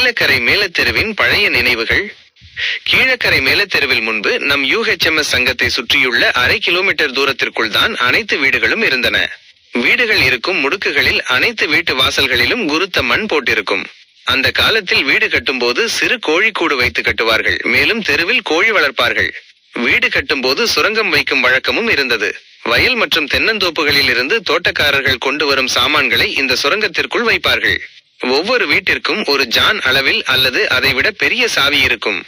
நீலக்கரை மேலத்தெருவின் பழைய நினைவுகள். கீழக்கரை மேலத்தெருவில் முன்பு நம் யூஹெச்எம்எஸ் சங்கத்தை சுற்றியுள்ள அரை கிலோமீட்டர் தூரத்திற்குள் தான் அனைத்து வீடுகளும் இருந்தன. வீடுகள் இருக்கும் முடுக்குகளில் அனைத்து வீட்டு வாசல்களிலும் குருத்த மண் போட்டிருக்கும். அந்த காலத்தில் வீடு கட்டும்போது சிறு கோழிக்கூடு வைத்து கட்டுவார்கள் மேலும் தெருவில் கோழி வளர்ப்பார்கள். வீடு கட்டும்போது சுரங்கம் வைக்கும் வழக்கமும் இருந்தது. வயல் மற்றும் தென்னந்தோப்புகளில் இருந்து தோட்டக்காரர்கள் கொண்டு வரும் சாமான்களை இந்த சுரங்கத்திற்குள் வைப்பார்கள். ஒவ்வொரு வீட்டிற்கும் ஒரு ஜான் அளவில் அல்லது அதைவிட பெரிய சாவி இருக்கும்.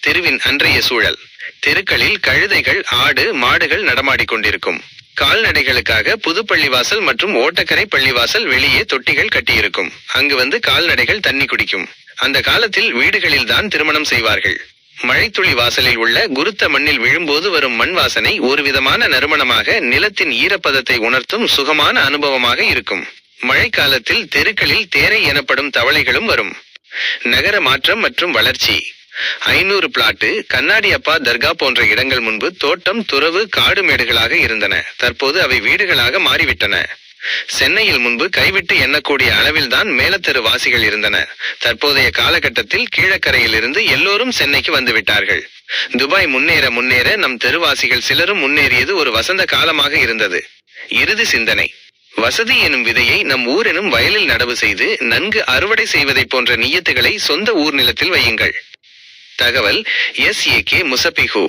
தெருவின் அன்றைய சூழல். தெருக்களில் கழுதைகள் ஆடு மாடுகள் நடமாடிக்கொண்டிருக்கும் கால்நடைகளுக்காக புதுப்பள்ளிவாசல் மற்றும் ஓட்டக்கரை பள்ளிவாசல் வெளியே தொட்டிகள் கட்டியிருக்கும். அங்கு வந்து கால்நடைகள் தண்ணி குடிக்கும். அந்த காலத்தில் வீடுகளில் தான் திருமணம் செய்வார்கள். மழைத்துளி வாசலில் உள்ள குருத்த மண்ணில் விழும்போது வரும் மண் வாசனை ஒரு விதமான நறுமணமாக நிலத்தின் ஈரப்பதத்தை உணர்த்தும் சுகமான அனுபவமாக இருக்கும். மழைக்காலத்தில் தெருக்களில் தேரை எனப்படும் தவளைகளும் வரும். நகர மாற்றம் மற்றும் வளர்ச்சி. ஐநூறு பிளாட்டு கண்ணாடி அப்பா தர்கா போன்ற இடங்கள் முன்பு தோட்டம் துறவு காடு மேடுகளாக இருந்தன. தற்போது அவை வீடுகளாக மாறிவிட்டன. சென்னையில் முன்பு கைவிட்டு எண்ணக்கூடிய அளவில்தான் மேலத்தெரு வாசிகள் இருந்தன. தற்போதைய காலகட்டத்தில் கீழக்கரையில் இருந்து எல்லோரும் சென்னைக்கு வந்து விட்டார்கள் துபாய் முன்னேற முன்னேற நம் தெருவாசிகள் சிலரும் முன்னேறியது ஒரு வசந்த காலமாக இருந்தது. இறுதி சிந்தனை. வசதி எனும் விதையை நம் ஊர் எனும் வயலில் நடவு செய்து நன்கு அறுவடை செய்வதைப் போன்ற நியத்துகளை சொந்த ஊர் நிலத்தில் வையுங்கள். தகவல் எஸ் ஏ கே முசபிஹூ